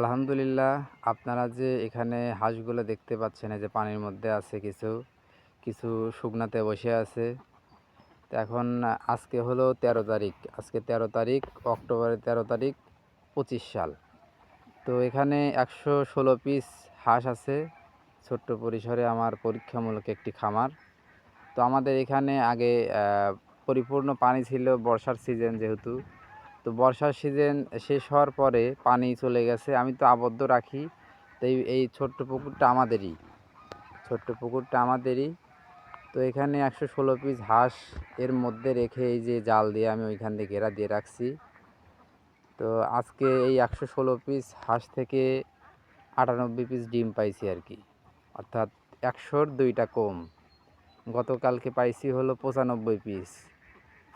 আলহামদুলিল্লাহ, আপনারা যে এখানে হাঁসগুলো দেখতে পাচ্ছেন যে পানির মধ্যে আছে কিছু কিছু শুকনাতে বসে আছে। তো এখন আজকে হলো তেরো তারিখ, আজকে তেরো তারিখ, অক্টোবরের তেরো তারিখ, পঁচিশ সাল। তো এখানে একশো ষোলো পিস হাঁস আছে, ছোট্ট পরিসরে আমার পরীক্ষামূলক একটি খামার। তো আমাদের এখানে আগে পরিপূর্ণ পানি ছিল বর্ষার সিজন যেহেতু তো বর্ষার সিজন শেষ হওয়ার পরে পানি চলে গেছে, আমি তো আবদ্ধ রাখি। তো এই ছোট্ট পুকুরটা আমাদেরই, ছোট্ট পুকুরটা আমাদেরই। তো এখানে একশো ষোলো পিস হাঁস এর মধ্যে রেখে এই যে জাল দিয়ে আমি ওইখান দিয়ে ঘেরা দিয়ে রাখছি। তো আজকে এই একশো ষোলো পিস হাঁস থেকে আটানব্বই পিস ডিম পাইছি আর কি। অর্থাৎ একশোর দুইটা কম। গতকালকে পাইছি হলো পঁচানব্বই পিস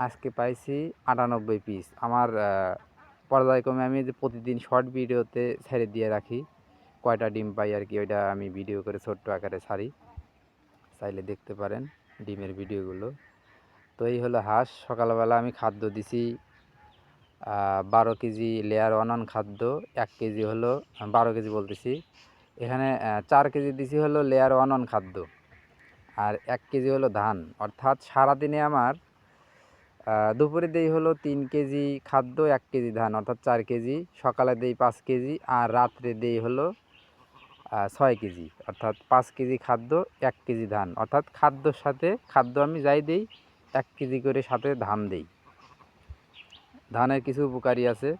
আজকে পাইছি আটানব্বই পিস আমার পর্যায়ক্রমে আমি যে প্রতিদিন শর্ট ভিডিওতে ছেড়ে দিয়ে রাখি, কয়টা ডিম পাই আর কি, ওইটা আমি ভিডিও করে ছোট্ট আকারে ছাড়ি। চাইলে দেখতে পারেন ডিমের ভিডিওগুলো তো এই হলো হাঁস, সকালবেলা আমি খাদ্য দিছি বারো কেজি লেয়ার অনন খাদ্য, এক কেজি হলো, বারো কেজি বলতেছি। এখানে চার কেজি দিছি হলো লেয়ার অনন খাদ্য, আর এক কেজি হলো ধান। অর্থাৎ সারাদিনে আমার দুপুরে দেই হলো তিন কেজি খাদ্য, এক কেজি ধান, অর্থাৎ চার কেজি, সকালে দেই পাঁচ কেজি আর রাত্রে দেই হলো ছয় কেজি, অর্থাৎ পাঁচ কেজি খাদ্য, এক কেজি ধান, অর্থাৎ খাদ্যর সাথে, খাদ্য আমি যাই দেই, এক কেজি করে সাথে ধান দেই। ধানের কিছু উপকারী আছে,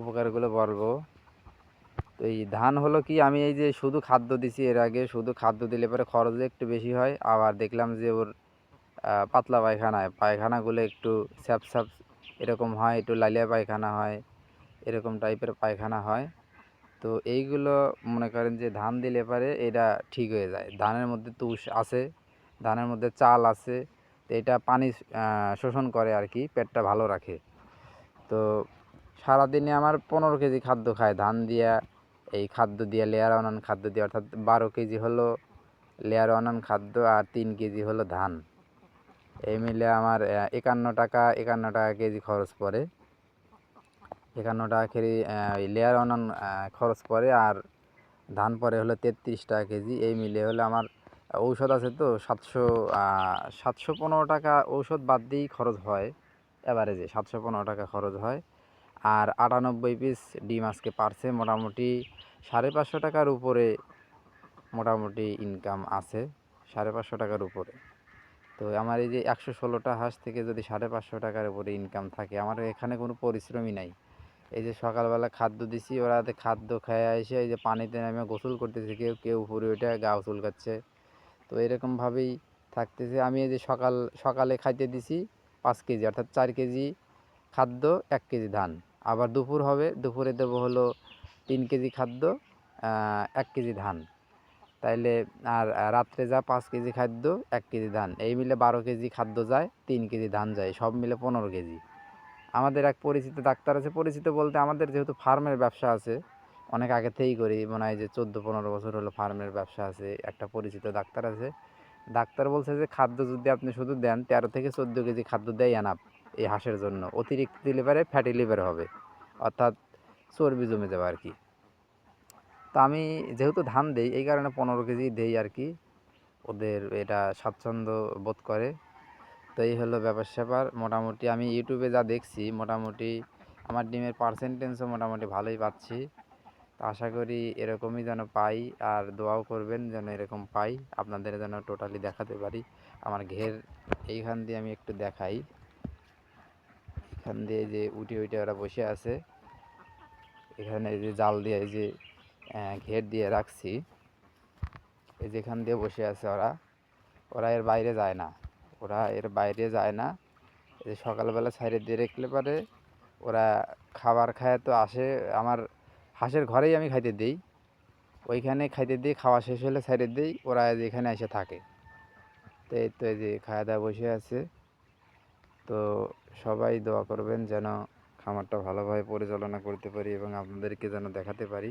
উপকারগুলো বলব। তো এই ধান হলো কি, আমি এই যে শুধু খাদ্য দিছি এর আগে, শুধু খাদ্য দিলে পরে খরচ একটু বেশি হয়, আবার দেখলাম যে ওর পাতলা পায়খানায়। পায়খানাগুলো একটু স্যাপ স্যাপ এরকম হয়, একটু লালিয়া পায়খানা হয়, এরকম টাইপের পায়খানা হয়। তো এইগুলো মনে করেন যে ধান দিলে পারে এটা ঠিক হয়ে যায়। ধানের মধ্যে তুষ আছে, ধানের মধ্যে চাল আছে, তো এটা পানি শোষণ করে আর কি, পেটটা ভালো রাখে। তো সারাদিনে আমার পনেরো কেজি খাদ্য খায়। ধান দিয়া, এই খাদ্য দিয়ে লেয়ার অনান খাদ্য দিয়ে, অর্থাৎ বারো কেজি হলো লেয়ার অনান খাদ্য আর তিন কেজি হলো ধান। এই মিলে আমার একান্ন টাকা একান্ন টাকা কেজি খরচ পড়ে। একান্ন টাকা কেজি লেয়ার অনন খরচ পড়ে আর ধান পরে হলো তেত্রিশ টাকা কেজি। এই মিলে হলে আমার ঔষধ আছে তো, সাতশো সাতশো পনেরো টাকা ঔষধ বাদ দিয়েই খরচ হয় এভারেজে সাতশো পনেরো টাকা খরচ হয়। আর আটানব্বই পিস ডিম আজকে পারছে, মোটামুটি সাড়ে পাঁচশো টাকার উপরে মোটামুটি ইনকাম আছে, সাড়ে পাঁচশো টাকার উপরে। তো আমার এই যে একশো ষোলোটা হাঁস থেকে যদি সাড়ে পাঁচশো টাকার উপরে ইনকাম থাকে আমার এখানে কোনো পরিশ্রমই নাই। এই যে সকালবেলা খাদ্য দিছি, ওরা খাদ্য খেয়ে এসে এই যে পানিতে নেমে গোসল করতেছে, কেউ কেউ উপরে ওইটা গা চুলকাচ্ছে তো এরকমভাবেই থাকতেছে। আমি এই যে সকাল, সকালে খাইতে দিছি পাঁচ কেজি, অর্থাৎ চার কেজি খাদ্য, এক কেজি ধান। আবার দুপুর হবে, দুপুরে দেবো হলো তিন কেজি খাদ্য এক কেজি ধান। তাইলে আর রাত্রে যা পাঁচ কেজি খাদ্য, এক কেজি ধান। এই মিলে বারো কেজি খাদ্য যায়, তিন কেজি ধান যায়, সব মিলে পনেরো কেজি। আমাদের এক পরিচিত ডাক্তার আছে, পরিচিত বলতে আমাদের যেহেতু ফার্মের ব্যবসা আছে, অনেক আগে থেকেই করি, মনে হয় যে চোদ্দ পনেরো বছর হলো ফার্মের ব্যবসা আছে, একটা পরিচিত ডাক্তার আছে। ডাক্তার বলছে যে খাদ্য যদি আপনি শুধু দেন, তেরো থেকে চোদ্দ কেজি খাদ্য দেয় আনাপ এই হাঁসের জন্য। অতিরিক্ত লিভারে ফ্যাটি লিভার হবে, অর্থাৎ চর্বি জমে যাবে আর কি। তা আমি যেহেতু ধান দেই, এই কারণে পনেরো কেজি দেই আর কি। ওদের এটা স্বাচ্ছন্দ্য বোধ করে। তো এই হলো ব্যাপার স্যাপার। মোটামুটি আমি ইউটিউবে যা দেখছি, মোটামুটি আমার ডিমের পার্সেন্টেজও মোটামুটি ভালোই পাচ্ছি। তো আশা করি এরকমই যেন পাই আর দোয়াও করবেন যেন এরকম পাই। আপনাদের যেন টোটালি দেখাতে পারি। আমার ঘের এইখান দিয়ে আমি একটু দেখাই। এখান দিয়ে যে উঠে উঠে ওরা বসে আছে। এখানে যে জাল দিয়ে যে ঘের দিয়ে রাখছি। এই যেখান দিয়ে বসে আছে ওরা ওরা এর বাইরে যায় না। ওরা এর বাইরে যায় না। এই যে সকালবেলা সাইডে দিয়ে রাখলে পারে ওরা খাবার খায় তো আসে, আমার হাঁসের ঘরেই আমি খাইতে দিই। ওইখানে খাইতে দিই খাওয়া শেষ হলে সাইডে দিই, ওরা এখানে এসে থাকে। তো এই তো এই যে খাওয়া দাওয়া বসে আছে। তো সবাই দোয়া করবেন যেন খামারটা ভালোভাবে পরিচালনা করতে পারি এবং আপনাদেরকে যেন দেখাতে পারি।